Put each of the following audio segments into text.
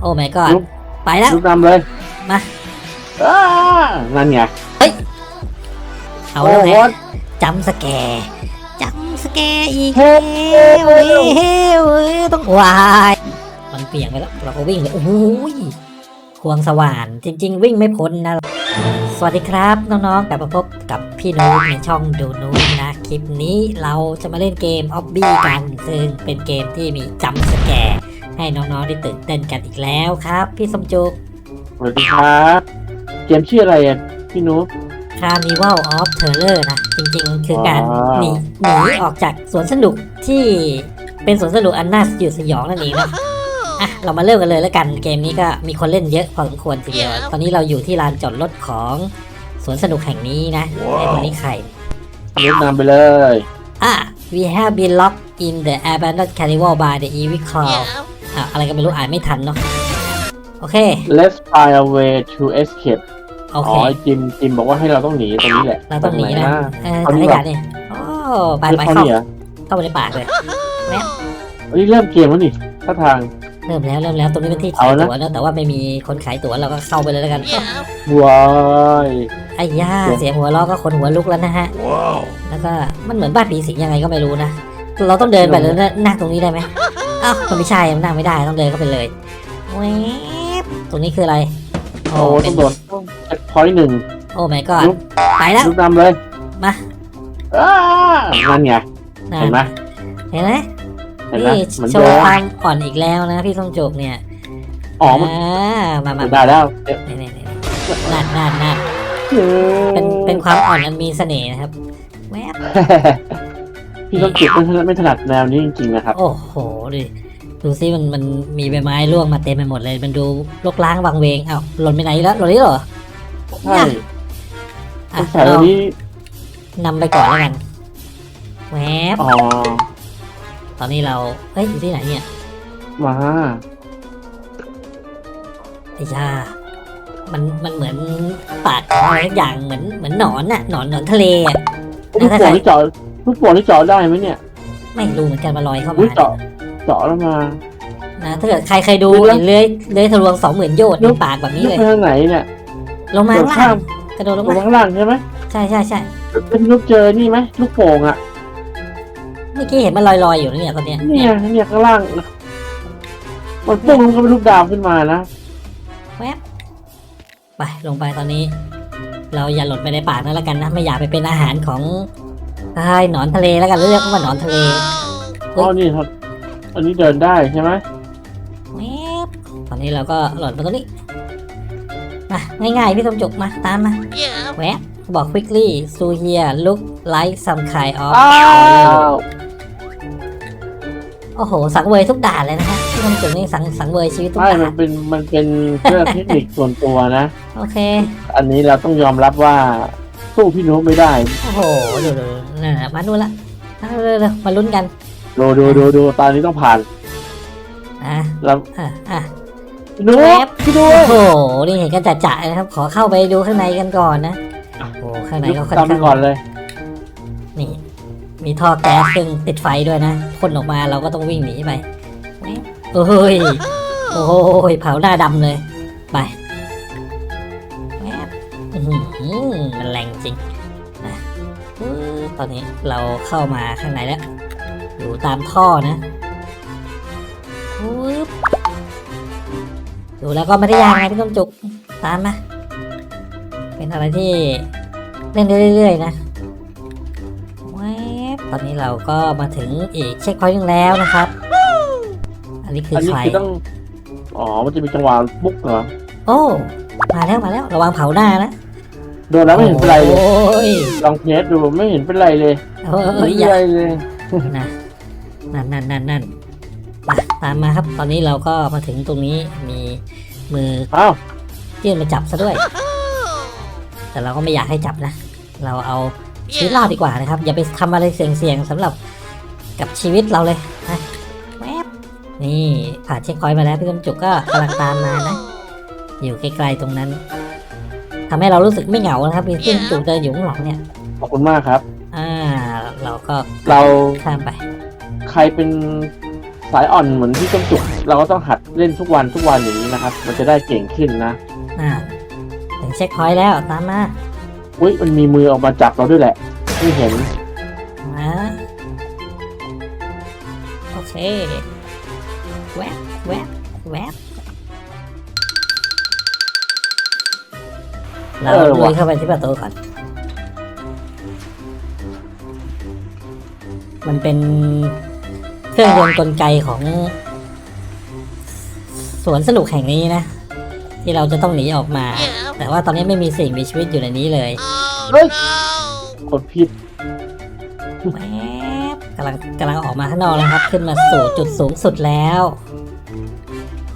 โอ้ my god ลุก ไปแล้ว ลุกนำเลยมา อ้านั่นไงเอาโอ้แล้วโห ไงจำสแกร์จำสแกร์อีกเฮ้แล้วยเฮ้ยเฮ้ยต้องวายมันเปลี่ยนไปแล้วเราก็วิ่งเลยโอ้โหยควงสว่านจริง ๆ วิ่งไม่พ้นนะ สวัสดีครับน้องๆกลับมาพบกับพี่นูในช่องดูนูนะ คลิปนี้เราจะมาเล่นเกมออบบี้กัน ซึ่งเป็นเกมที่มีจำสแกร์ ให้น้องๆได้ตื่นเต้นกันอีกแล้วครับ พี่สมจุกสวัสดีครับเกมชื่ออะไรอะพี่นุ๊ก Carnival of Terror นะ จริงๆ คือการว้าวหนีหนีออกจากสวนสนุกที่เป็นสวนสนุกอันน่าสยดสยองนั่นเองนะอะเรามาเริ่มกันเลยแล้วกันเกมนี้ก็มีคนเล่นเยอะพอสมควรทีเดียวตอนนี้เราอยู่ที่ลานจอดรถของสวนสนุกแห่งนี้นะไอ้คนนี้ใครลุกนำไปเลยอะ we have been locked in the abandoned carnival by the evil clown อะอะไรก็ไม่รู้อ่านไม่ทันเนาะโอเค let's find a way to escape โออ๋เคอจิมจิมบอกว่าให้เราต้องหนีตรงนี้แหละเราต้องหนีนะเออเอาถังดีขกว่ายะเนี่ยโอ้ไปเฮ้ยไปเขาเข้าเนี่ยเข้าไปในปากเลย อันนี้เริ่มเกมแล้วนี่ท่าทาง เริ่มแล้วเริ่มแล้วตรงนี้เป็นที่เอาขายนะตั๋วนะแต่ว่าไม่มีคนขายตั๋วเราก็เข้าไปเลยแล้วกันว้ายไอ้ย่าเดี๋ยวเสียงหัวเราะก็คนหัวลุกแล้วนะฮะแล้วก็มันเหมือนบ้านผีสิงยังไงก็ไม่รู้นะ เราต้องเดินไปแล้วนั่งตรงนี้ได้ไหม อ้าวมันไม่ใช่มันนั่งไม่ได้ต้องเดินเข้าไปเลยแวบตรงนี้คืออะไร โอ้โอ้ต้องโดนเช็คพอยต์หนึ่งโอ้ my god ลุกไปแล้ว ลุกนำเลยมา อ้านั่นไงนั่เห็นไหมเห็นไหมเห็นไหมนี่เหมือนโชเดิว์มความอ่อนอีกแล้วนะพี่ส้มโจกเนี่ยอ๋อมันมามาได้แล้วเอ๊ะนี่นี่นี่นั่นนั่นนั่นเป็นเป็นความอ่อนอันมีเสน่ห์นะครับแวบ พี่ต้องเก็บไม่ถนัดไม่ถนัดแนวนี้จริงๆนะครับ โอ้โหดูดูซิมันมันมีใบไม้ร่วงมาเต็มไปหมดเลย มันดูรกล้างวังเวงเอ้าหล่นไปไหนแล้วหล่นนี่เหรอใช่อะสงสัยวันนี้นำไปก่อนแล้วกันแวบอ๋อตอนนี้เราเฮ้ยอยู่ที่ไหนเนี่ยมาไอ้ยามันมันเหมือนปากของอะไรสักอย่างเหมือนเหมือนหนอนน่ะหนอนหนอนทะเลอะลูกโป่งที่เจาะ ลูกโป่งที่เจาะได้ไหมเนี่ย ไม่รู้เหมือนกันมาลอยเข้าอุ้มายเจาะเจาะแล้วมา นะถ้าเกิดใครเคยดูดูแล้วเลื้อยเลื้อยทะลวงสองหมื่นโยชน์ดูในปากแบบนี้ลูกเลยไปทางไหนเนี่ยลงมาเดี๋ยวข้างล่าข้างมกระโดดลงลงมาข้างล่างใช่ไหมใช่ใช่ใช่เป็นลูกเจอนี่ไหมลูกโป่งอะเมื่อกี้เห็นมันลอยๆอยู่นะเนี่ยตอนเนี้ยเนี่ยเนี่ยข้างล่างมันปุ้งลงก็เป็นลูกดาวขึ้นมานะไปลงไปตอนนี้ เราอย่าหล่นไปในปากนั่นแล้วกันนะไม่อยากไปเป็นอาหารของ ไอ้หนอนทะเลแล้วกันเรียกว่าหนอนทะเลเฮ้อ๋ยอนี่ครับ อันนี้เดินได้ใช่ไหมแวบตอนนี้เราก็หล่นมาตรงนี้ มาง่ายๆพี่สมจุกมาตามมาแวบบอก quickly so here look like some kind of อ้าวโอ้โห สังเวยทุกด่านเลยนะฮะพี่สมจุกนี่สังสังเวยชีวิตทุกใช่ด่ามันนเป็นมันเป็นเรื่องเทคนิคส่วนตัวนะ โอเค อันนี้เราต้องยอมรับว่า สู้พี่นุ๊กไม่ได้โอ้โหดูดูนั่นน่ะมาดูละเอาเร็วๆมาลุ้นกันดูดูดูดูตอนนี้ต้องผ่านอะแล้วอะอะพี่นุ๊แวกบพี่นุ๊โอ้กโหนี่เห็นกันจะๆนะครับ ขอเข้าไปดูข้างในกันก่อนนะโอ้โหข้างในก็ค่อนตามไปข้างก่อนเลย นี่ มีท่อแก๊สซึ่งติดไฟด้วยนะพ่นออกมาเราก็ต้องวิ่งหนีไปแว๊บโอ้ยโอ้ยเผาหน้าดำเลย ไป ตอนนี้เราเข้ามาข้างในแล้ว อยู่ตามท่อนะปึ๊บดูแล้วก็ไม่ได้ยากไงพี่ต้มจุกตามมาเป็นอะไรที่เล่นได้เรื่อยๆนะแวบตอนนี้เราก็มาถึงอีกเช็คพอยต์หนึงแล้วนะครับ อันนี้คืออันนี้ใครคือต้อง อ๋อ มันจะมีจังหวะปุ๊กเหรอ โอ้ มาแล้วมาแล้ว ระวังเผาหน้านะ โดนแล้วไม่เห็นเป็นไรเลย โอ้ยลองเทสดูไม่เห็นเป็นไรเลยโอ้ไม่ยเป็นอย่าไรเลย นะนั่นนั่นนั่นนั่นมาตามมาครับ ตอนนี้เราก็มาถึงตรงนี้มีมืออ้าวยื่นมาจับซะด้วย แต่เราก็ไม่อยากให้จับนะ เราเอาชีวิตรอดดีกว่านะครับ อย่าไปทำอะไรเสี่ยงๆสำหรับกับชีวิตเราเลยนะแวบนี่ผ่านเช็คพอยต์มาแล้วพี่ต้มจุกก็กำลังตามมานะ อยู่ใกล้ๆตรงนั้น ทำให้เรารู้สึกไม่เหงานะครับมีพี่ต้มจุกเดินอยู่ข้างหลังเนี่ย ขอบคุณมากครับ อ่า เราก็เราข้ามไป ใครเป็นสายอ่อนเหมือนที่ต้มจุก เราก็ต้องหัดเล่นทุกวันทุกวันอย่างนี้นะครับ มันจะได้เก่งขึ้นนะ อ่าถึงเช็คพอยต์แล้วตามมาอุ้ยมันมีมือออกมาจับเราด้วยแหละไม่เห็นมาโอเค เราเออลุว่ะยเข้าไปที่ประตูก่อน มันเป็นเครื่องยนต์กลไกของสวนสนุกแห่งนี้นะ ที่เราจะต้องหนีออกมา แต่ว่าตอนนี้ไม่มีสิ่งมีชีวิตอยู่ในนี้เลยเฮ้ยกดผิดแวบกำลังกำลังออกมาข้างนอกแล้วครับ ขึ้นมาสู่จุดสูงสุดแล้ว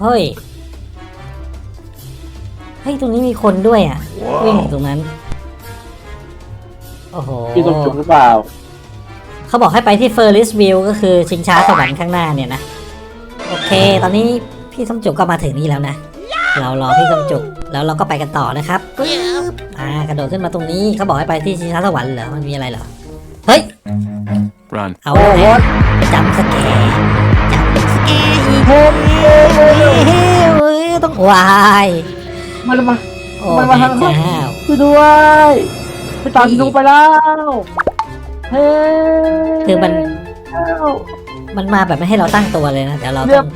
เฮ้ย เฮ้ยตรงนี้มีคนด้วยอะวิ่งอยู่ตรงนั้น โอ้โห พี่ต้มจุกหรือเปล่า เขาบอกให้ไปที่เฟอร์ริสวิวก็คือชิงช้าสวรรค์ข้างหน้าเนี่ยนะ โอเค ตอนนี้พี่ส้มจุกก็มาถึงนี่แล้วนะ เรารอพี่ส้มจุกแล้วเราก็ไปกันต่อนะครับปึ๊บอ่ากระโดดขึ้นมาตรงนี้เขาบอกให้ไปที่ชิงช้าสวรรค์เหรอมันมีอะไรเหรอเฮ้ย Run. เอาโอ้เลยโหจำสแกร์จำสแกร์อีกเฮ้ยเฮ้ยต้องวาย มันมาโอ้มันแม่มาทางเจ้าช่วยด้วยไปตามพี่นุ๊กไปแล้วเฮ้คือมันแล้วมันมาแบบไม่ให้เราตั้งตัวเลยนะเดี๋ยวเราเรีต้ยอบ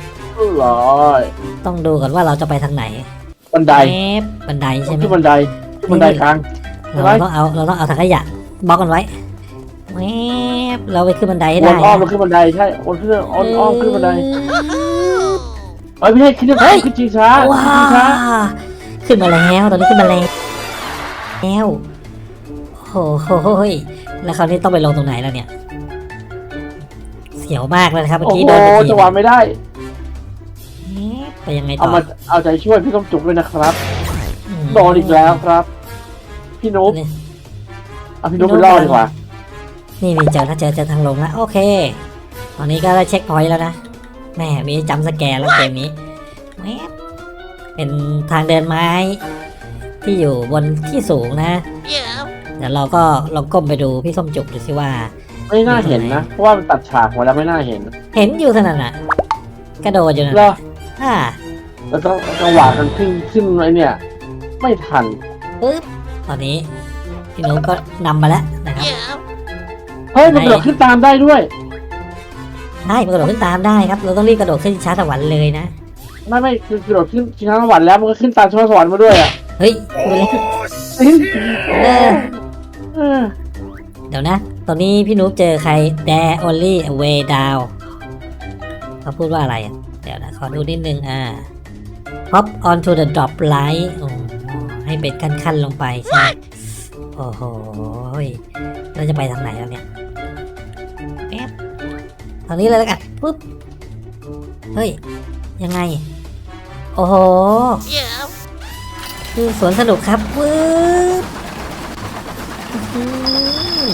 งร้อยต้องดูก่อนว่าเราจะไปทางไหนบันไดแอบบันไดใช่ไหมที่บันไดที่บันไดกลาง เราต้องเอาเราต้องเอาถังขยะบล็อกกันไว้แวบเราไปขึ้นบันไดให้วได้นอ้อมแล้วขึ้นบันไดใช่วนขึ้นอ้อมอ้อมขึ้นบันไดเอ้ยไม่ใช่ขึ้นขึ้นขึ้นชิงช้าว้า ขึ้นชิงช้าขึ้นมาแล้วตอนนี้ขึ้นมาแล้วแล้วโอ้โหแล้วคราวนี้ต้องไปลงตรงไหนแล้วเนี่ย เสียวมากเลยนะครับเมื่อโอ้กี้โหโดนไปทีจังหวะไม่ได้แอบไปยังไงเอาต่อมาเอาใจช่วยพี่ต้มจุกด้วยนะครับมโดนอีกแล้วครับ พี่นุ๊กเอาพี่นุ๊กไปล่อดีกว่านี่มีเจอถ้าเจอเจอทางลงแล้วโอเค ตอนนี้ก็ได้เช็คพอยต์แล้วนะแหมมีจำสแกนแล้วเกมนี้แหม เป็นทางเดินไม้ที่อยู่บนที่สูงนะ เดี๋ยวเราก็ลองก้มไปดูพี่ส้มจุกดูสิว่า ไม่น่าเห็นนะ เพราะว่ามันตัดฉากมาแล้วไม่น่าเห็น เห็นอยู่ขนาดน่ะ กระโดดอยู่นะเหรออ่าแล้วก็จังหวะกันขึ้นขึ้นไอ้เนี่ย ไม่ทันปึ๊บตอนนี้ พี่นุ๊กก็นำมาแล้วนะครับเฮ้ยมันกระโดดขึ้นตามได้ด้วยได้มันกระโดดขึ้นตามได้ครับ เราต้องรีบกระโดดขึ้นช้าสวรรค์เลยนะ ไม่ไม่คือกระโดดขึ้นชิงช้าสวรรค์แล้วมันก็ขึ้นตามชิงช้าสวรรค์มาด้วยอะเฮ้ยดูเลยเออเออเดี๋ยวนะ ตอนนี้พี่นุ๊กเจอใคร There only a way down เขาพูดว่าอะไรอะเดี๋ยวนะขอดูนิดนึงอ่า hop onto the drop line โอ้ให้เป็นขั้นๆลงไปใช่ไหมโอ้โหเราจะไปทางไหนแล้วเนี่ยแป๊บทางนี้เลยแล้วกันปุ๊บ เฮ้ย ยังไง โอ้โหคือสวนสนุกครับปึ๊บอื้อหือ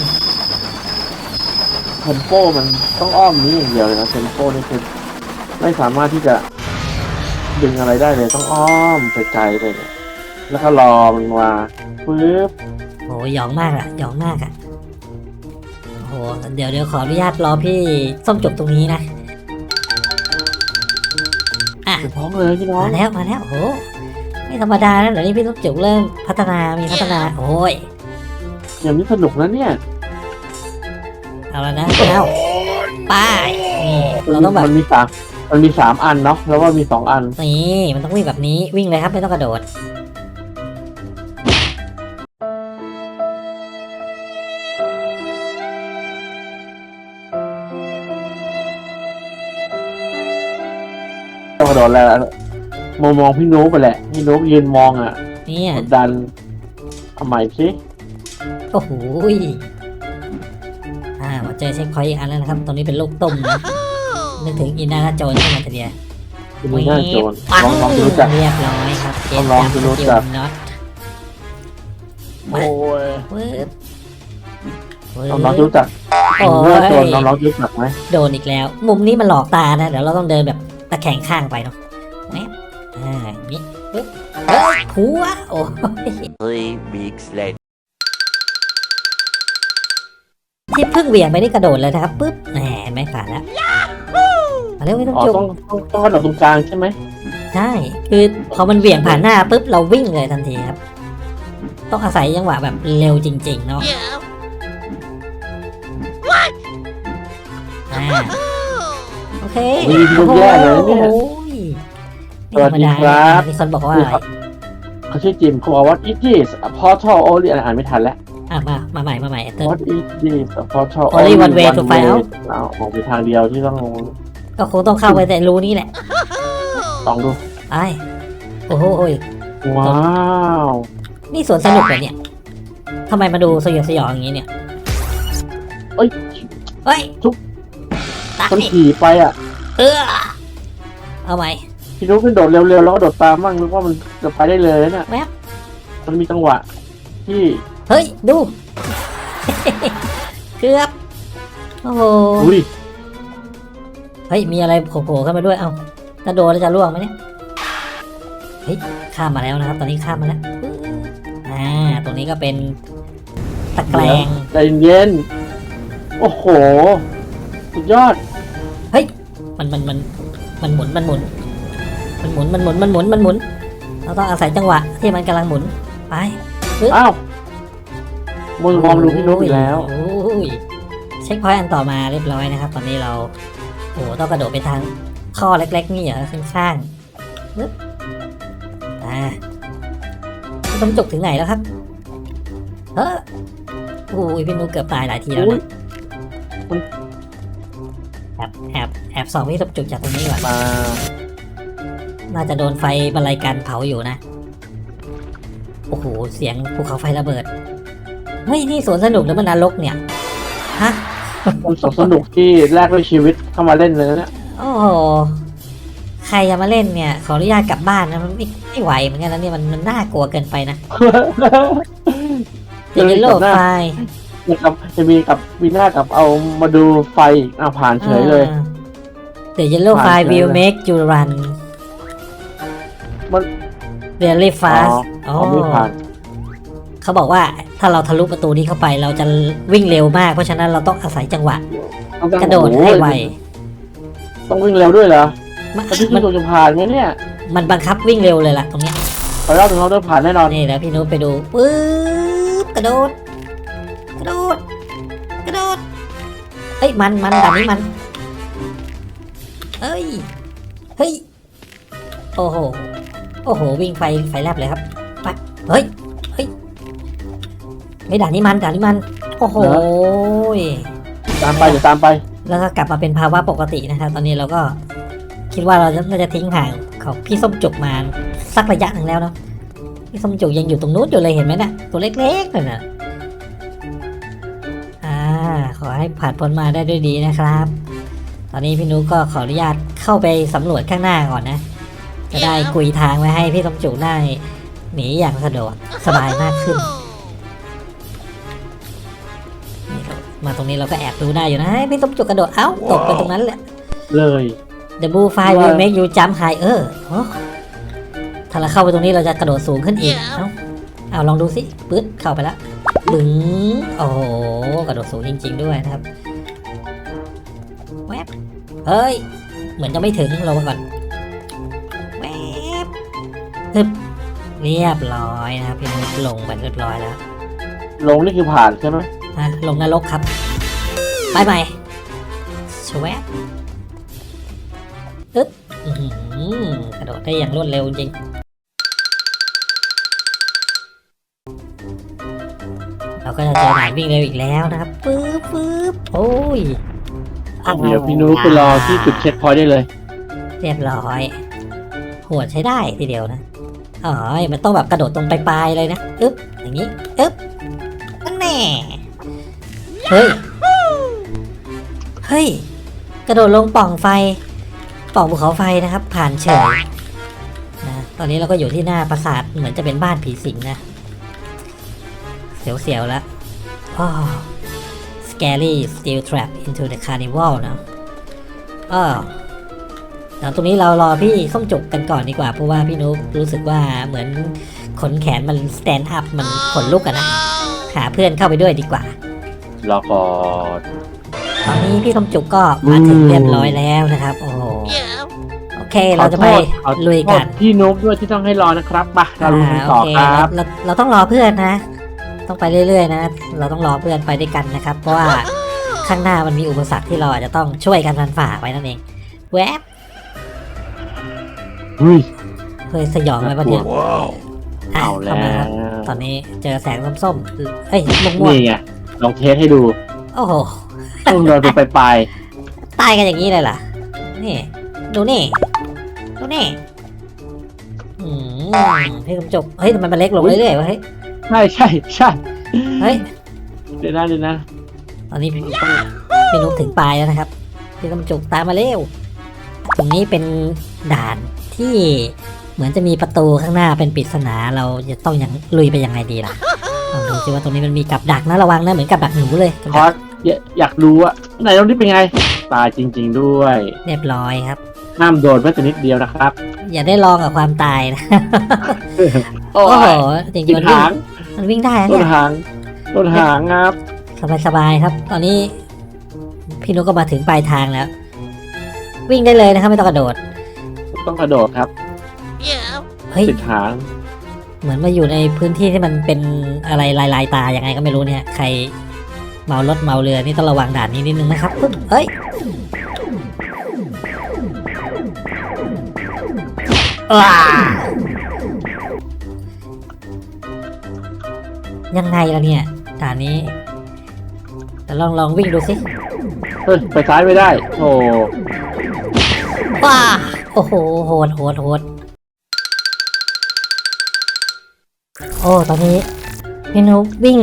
เทมโปมันต้องอ้อมนี้อย่างเดียวเลยนะเทมโปนี่คือไม่สามารถที่จะดึงอะไรได้เลยต้องอ้อมไปไกลเลยเนี่ยแล้วก็รอมันมาปึ๊บโหหยองมากอะหยองมากอะโหเดี๋ยวเดี๋ยวขออนุญาตรอพี่ส้มจบตรงนี้นะ ไปพร้อมเลยพี่น้องมาแล้วมาแล้วโหไม่ธรรมดานะเดี๋ยวนี้พี่ส้มจบเริ่มพัฒนามีพัฒนาโอ้ยอย่างนี้สนุกนะเนี่ยเอาแล้วนะเอาไป้ายนี่เราต้องแบบมันมีสามมันมีสามอันเนาะแล้วว่ามีสองอันนี่มันต้องวิ่งแบบนี้วิ่งเลยครับไม่ต้องกระโดด ต้องกระโดดแล้วมองมองพี่นุ๊กไปแหละพี่นุ๊กยืนมองอะเนี่ยกดดันเอาใหม่สิโอ้โหยอ่ามาเจอเช็คพอยต์อีกอันแล้วนะครับ ตรงนี้เป็นลูกต้มนะนึกถึงอินดานาโจนใช่ไหมทีเดียวคุณหน้าโจรปังลองลองรู้จักเรียบร้อยครับเกมลองดูรู้จักน็อตโอ้ยปึ๊บปึ๊บน้องน้องรู้จักโอ้หน้าโจรยน้องน้องรู้จักไหมโดนอีกแล้ว มุมนี้มันหลอกตานะ เดี๋ยวเราต้องเดินแบบ ตะแคงข้างไปเนาะแมบอ่าอย่างนี้ปึ๊บเฮ้ยหัวโอ้ย Three weeks later. ที่เพึ่งเหวี่ยงไปนี่กระโดดเลยนะครับปึ๊บแหมไม่ผ่านแล้วไปเร็วไม่ต้องอ๋อจุกต้องต้องต้องกระโดดตรงกลางใช่ไหมใช่คือพอมันเหวี่ยงผ่านหน้าปุ๊บเราวิ่งเลยทันทีครับ ต้องอาศัยจังหวะแบบเร็วจริง ๆ เนาะอ่า โอเคมีลูกแย่เลยเนี่ย โอ้ยสวัสดีครับมีคนบอกว่าอะไรเขาชื่อจิมเขาบอกว่า it is a portal only อ่านไม่ทันแล้วอะมา มาใหม่ มาใหม่เติ้ล what it is a portal Only one way to find out เอาออกไปทางเดียวที่ต้องก็คงต้องเข้าไปแต่รูนี้แหละลองดูไปโอ้โหโอ้ยว้าวนี่สวนสนุกเหรอเนี่ยทำไมมาดูสยองสยองอย่างนี้เนี่ยเอ้ยเฮ้ยทุก ตายคนขี่ไปอะเออเอาไหมพี่นุ๊กมันโดดเร็วๆแล้วก็โดดตามมั่งนึกว่ามันจะไปได้เลยนะแว๊บมันมีจังหวะ ที่ เฮ้ย ดูเกือบโอ้โหอุ้ยเฮ้ย มีอะไรโผล่ๆขึ้นมาด้วย เอ้าถ้าโดนแล้วจะล่วงไหมเนี่ย เฮ้ย ข้ามมาแล้วนะครับ ตอนนี้ข้ามมาแล้วอื้ออ่า ตรงนี้ก็เป็นตะแกรงใจเย็น โอ้โห สุดยอดมันมันมันมันหมุนมันหมุน มันหมุนมันหมุนมันหมุนมันหมุน เราต้องอาศัยจังหวะที่มันกำลังหมุน ไปอ้าวมองมองดูพี่นุ๊กอีกแล้วโอ้ยเช็คพอยต์อันต่อมาเรียบร้อยนะครับ ตอนนี้เราโอ้โหต้องกระโดดไปทางข้อเล็ก ๆ นี่เหรอข้างๆปึ๊บอ่าต้องจบถึงไหนแล้วครับเฮ้อโอ้ยพี่นุ๊กเกือบตายหลายทีแล้วอุ้ยนะมัน แอบแอบแอบส่องพี่ตบจุกจากตรงนี้ก่อนมาน่าจะโดนไฟบรรลัยการเผาอยู่นะ โอ้โห เสียงภูเขาไฟระเบิด เฮ้ย นี่สวนสนุกหรือมันนรกเนี่ย ฮะมันสนุกที่แลกด้วยชีวิตเข้ามาเล่นเลยนะเนี่ยโอ้โห ใครจะมาเล่นเนี่ย ขออนุญาตกลับบ้านนะ มันไม่ไม่ไหวเหมือนกันนะเนี่ยมันมันน่ากลัวเกินไปนะเยลโล่ไฟจะ กับจะมีกับวีน่ากับเอามาดูไฟอีกอะผ่านเฉยเลย เดี๋ยว yellow ผ่าน fire เฉย will เลย make you run มัน very fast อ๋อไม่ผ่านเขาบอกว่าถ้าเราทะลุประตูนี้เข้าไปเราจะวิ่งเร็วมาก เพราะฉะนั้นเราต้องอาศัยจังหวะต้องกระโดดให้ไว ต้องวิ่งเร็วด้วยเหรอ มันแล้วพี่มันนุ๊กจะผ่านไหมเนี่ย มันบังคับวิ่งเร็วเลยล่ะตรงเนี้ยขอเล่าถึงเราต้องผ่านแน่นอนนี่แล้วพี่นุ๊กไปดูปึ๊บกระโดด อ้ยมันมันด่านนี้มันเอ้ยเฮ้ยโอ้โหโอ้โห วิ่งไฟไฟแลบเลยครับไปเฮ้ยเฮ้ยไม่ด่านนี้มันด่านนี้มันโอ้โหตามไปเดี๋ยวตามไป แล้วก็กลับมาเป็นภาวะปกตินะครับ ตอนนี้เราก็คิดว่าเราจะน่าจะทิ้งห่างของพี่ส้มจุกมาสักระยะหนึ่งแล้วเนาะพี่ส้มจุกยังอยู่ตรงนู้นอยู่เลยเห็นไหมนะ่ะตัวเล็กๆนั่นน่ะอ่ ให้ผ่านพ้นมาได้ด้วยดีนะครับ ตอนนี้พี่นุก็ขออนุญาตเข้าไปสำรวจข้างหน้าก่อนนะ จะได้กุยทางไว้ให้พี่ส้มจุกได้หนีอย่างสะดวกสบายมากขึ้นนี่ครับมาตรงนี้เราก็แอบดูได้อยู่นะให้พี่ส้มจุกกระโดดเอ้าตกไปตรงนั้นแหละ เลย The blue fire will make you jump higher เออถ้าเราเข้าไปตรงนี้เราจะกระโดดสูงขึ้นอีก เอ้าเอาลองดูสิปึ๊ดเข้าไปแล้ว บึ้งโอ้โหกระโดดสูงจริง ๆ ด้วยนะครับแวบเฮ้ย เหมือนจะไม่ถึงลงมาก่อนแวบฮึบเรียบร้อยนะครับพี่นุชลงไปเรียบร้อยแล้ว ลงนี่คือผ่านใช่ไหมอะลงนรกครับไปใหม่ชวบอึ๊บอื้อหือกระโดดได้อย่างรวดเร็วจริง ก็จะเจอหนายวิ่งเร็วอีกแล้วนะครับปึ๊บปึ๊บโอ้ยเดี๋ยวพี่นุ๊กไปรอที่จุดเช็คพอยต์ได้เลย เรียบร้อยโหดใช้ได้ทีเดียวนะอ๋อมันต้องแบบกระโดดตรงปลายๆเลยนะอึ๊บอย่างนี้อึ๊บนั่นแน่เฮ้ยเฮ้ยกระโดดลงปล่องไฟปล่องภูเขาไฟนะครับ ผ่านเฉยนะตอนนี้เราก็อยู่ที่หน้าปราสาทเหมือนจะเป็นบ้านผีสิงนะเสียวๆแล้วอ้อ scary steel trap into the carnival นะอ้อเดี๋ยวตรงนี้เรารอพี่ส้มจุกกันก่อนดีกว่า เพราะว่าพี่นุ๊กรู้สึกว่าเหมือนขนแขนมัน stand up มันขนลุกอะนะ หาเพื่อนเข้าไปด้วยดีกว่า รอก่อนอตอนนี้พี่สมจุกก็มาถึงเรียบร้อยแล้วนะครับ โอ้โหโอเค เราจะไปขอโทษลุยกันขอโทษพี่นุ๊กด้วยที่ต้องให้รอนะครับมาเราลุยกันต่อโเคครับเราเราต้องรอเพื่อนนะ ต้องไปเรื่อยๆนะ เราต้องรอเพื่อนไปด้วยกันนะครับ เพราะว่าข้างหน้ามันมีอุปสรรคที่เราอาจจะต้องช่วยกันฟันฝ่าไปนั่นเอง แวบเฮ้ยเคยสยองไหมปะเนี่ย Wow. อะเอาแล้เข้ามาวครับตอนนี้เจอแสงส้มๆเอ้ยม่วงนี่ไงลองเทสให้ดูๆโอ้โห ต้องเดินไปปลายตายกันอย่างนี้เลยเหรอนี่ ดูนี่ ดูนี่อืมพี่สมจุกเฮ้ยทำไมมันเล็กลงเรื่อยๆวะเฮ้ยๆ ใช่ใช่ใช่เฮ้ย เดี๋ยวนะเดี๋ยวนะตอนนี้พี่พี่นุ๊กถึงปลายแล้วนะครับ พี่กำจุกตามมาเร็ว ตรงนี้เป็นด่านที่เหมือนจะมีประตูข้างหน้าเป็นปริศนาเราจะต้องยังลุยไปยังไงดีล่ะลองดูสิว่าตรงนี้มันมีกับดักนะระวังนะเหมือนกับดักหนูเลยกับคดัอกสอยากอยากดูว่าไหนตรงนี้เป็นไง ตายจริง ๆด้วย เรียบร้อยครับ ห้ามโดนแม้แต่นิดเดียวนะครับอย่าได้ลองกับความตายนะ โอ้โอ้โหยจริงติๆดมันวิ่งหาง มันวิ่งได้นะต้นเนี่ยหางต้นหางครับสบายๆครับ ตอนนี้ พี่นุ๊กก็มาถึงปลายทางแล้ว วิ่งได้เลยนะครับไม่ต้องกระโดด ต้องกระโดดครับเฮ้ย ติดหางเหมือนมาอยู่ในพื้นที่ที่มันเป็นอะไรลายลายๆตายังไงก็ไม่รู้เนี่ย ใครเมารถเมาเรือนี่ต้องระวังด่านนี้นิดนึงนะครับปึ๊บเอ้ยว้า ยังไงล่ะเนี่ยด่านนี้แต่ลองลองวิ่งดูสิเฮ้ยไปซ้ายไม่ได้ โอ้ว้าโอ้โหโหดโหดโหดโอ้ตอนนี้พี่นุ๊กวิ่ง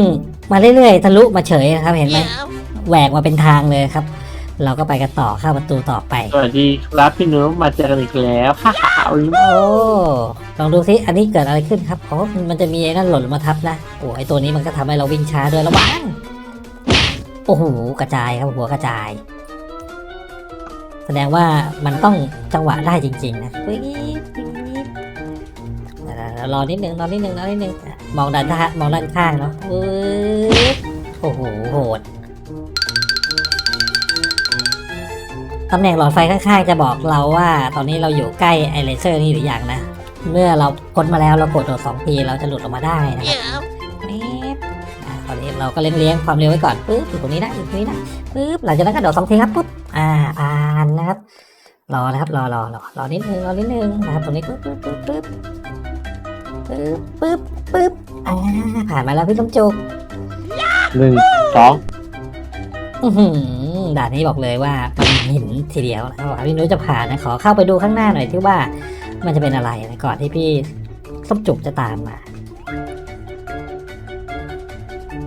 มาเรื่อยๆทะลุมาเฉยนะครับเห็นไหมแหวกมาเป็นทางเลยครับ เราก็ไปกันต่อเข้าประตูต่อไป สวัสดีครับพี่นุ๊กมาเจอกันอีกแล้วฮ่าฮ่าฮ่าโอ้ลองดูซิอันนี้เกิดอะไรขึ้นครับอ๋อมันจะมีไอ้นั่นหล่นลงมาทับนะโอ้ไอตัวนี้มันก็ทำให้เราวิ่งช้าด้วยระวังโอ้โหกระจายครับหัวกระจาย แสดงว่ามันต้องจังหวะได้จริงๆนะเดี๋ยรอนิดนึงรอนิดนึงรอนิดนึงอะมองด้านข้างมองด้านข้างเนาะโอ้โหโหด ตำแหน่งหลอดไฟข้างๆจะบอกเราว่า ตอนนี้เราอยู่ใกล้ไอเลเซอร์นี่หรือยังนะ เมื่อเราพ้นมาแล้วเรากดโดดสองทีเราจะหลุดออกมาได้นะครับแป๊บอ่าตอนนี้เราก็เลี้ยงเลี้ยงความเร็วไว้ก่อนปึ๊บอยู่ตรงนี้นะอยู่ตรงนี้นะปึ๊บหลังจากนั้นก็โดดสองทีครับปุ๊บอ่าผ่านนะครับ รอนะครับรอรอรอรอนิดนึงรอนิดนึงนะครับตรงนี้ปึ๊บปึ๊บปึ๊บปึ๊บปึ๊บปึ๊บปึ๊บอ่าผ่านมาแล้วพี่ต้มจุกหนึ่งสองอื้อหือด่านนี้บอกเลยว่ามัน หินทีเดียวนะครับพี่นุ้ยจะผ่านนะขอเข้าไปดูข้างหน้าหน่อยที่ว่ามันจะเป็นอะไรนะก่อนที่พี่ส้มจุกจะตามมา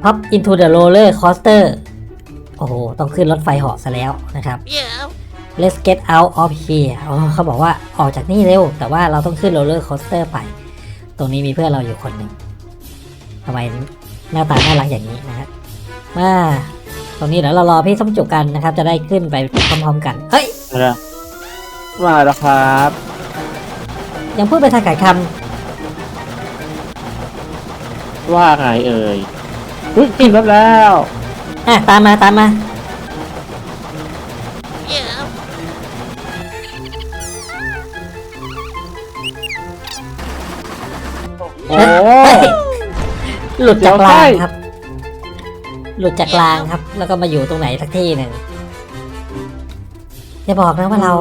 Pop into the roller coaster โอ้โห ต้องขึ้นรถไฟเหาะซะแล้วนะครับ Let's get out of here อ๋อเขาบอกว่าออกจากนี่เร็ว แต่ว่าเราต้องขึ้นโรลเลอร์โคสเตอร์ไป ตรงนี้มีเพื่อนเราอยู่คนหนึ่งทำไมหน้าตาน่ารักอย่างนี้นะครับมา ตรงนี้เดี๋ยวเรารอพี่ส้มจุกกันนะครับ จะได้ขึ้นไปพร้อมๆกันเฮ้ยนะมาแล้วครับ ยังพูดไปทางขายคว่าไงเอ่ยอุ้ยขึ้นรถแล้วำอะตามมาตามมาโอ้ เฮ้ยหลุดจากรางเดี๋ยวครับ หลุดจากรางครับ แล้วก็มาอยู่ตรงไหนสักที่หนึ่งอย่าบอกนะว่าเรา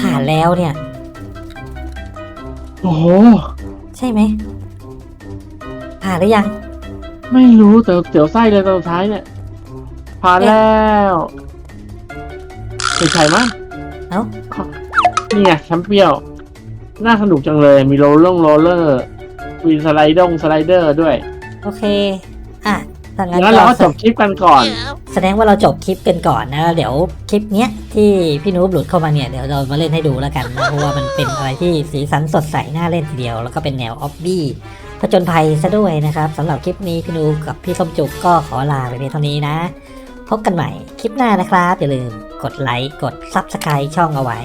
ผ่านแล้วเนี่ย โอ้โห ใช่ไหมผ่านหรือยัง ไม่รู้แต่เสียวไส้เลยตอนสุดท้ายเนี่ย ผ่านแล้วไม่ใช่มั้งเอ้านี่ไงแชมเปี้ยนน่าสนุกจังเลย มีโรลเลอร์โรลเลอร์มีสไลด์ดงสไลเดอร์ด้วย โอเค อะ ถ้างั้นงั้นเราก็ก็จบคลิปกันก่อน แสดงว่าเราจบคลิปกันก่อนนะแล้วเดี๋ยวคลิปเนี้ยที่พี่นูบหลุดเข้ามาเนี่ยเดี๋ยวเรามาเล่นให้ดูแล้วกันนะเพราะว่ามันเป็นอะไรที่สีสันสดใสน่าเล่นทีเดียว แล้วก็เป็นแนวออบบี้ผจญภัยซะด้วยนะครับสำหรับคลิปนี้พี่นูบกับพี่ส้มจุกก็ขอลาไปเพียงเท่านี้นะ พบกันใหม่คลิปหน้านะครับ อย่าลืมกดไลค์กด Subscribe ช่องเอาไว้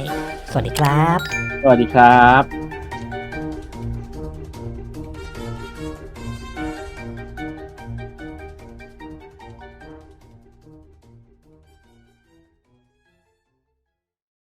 สวัสดีครับ สวัสดีครับ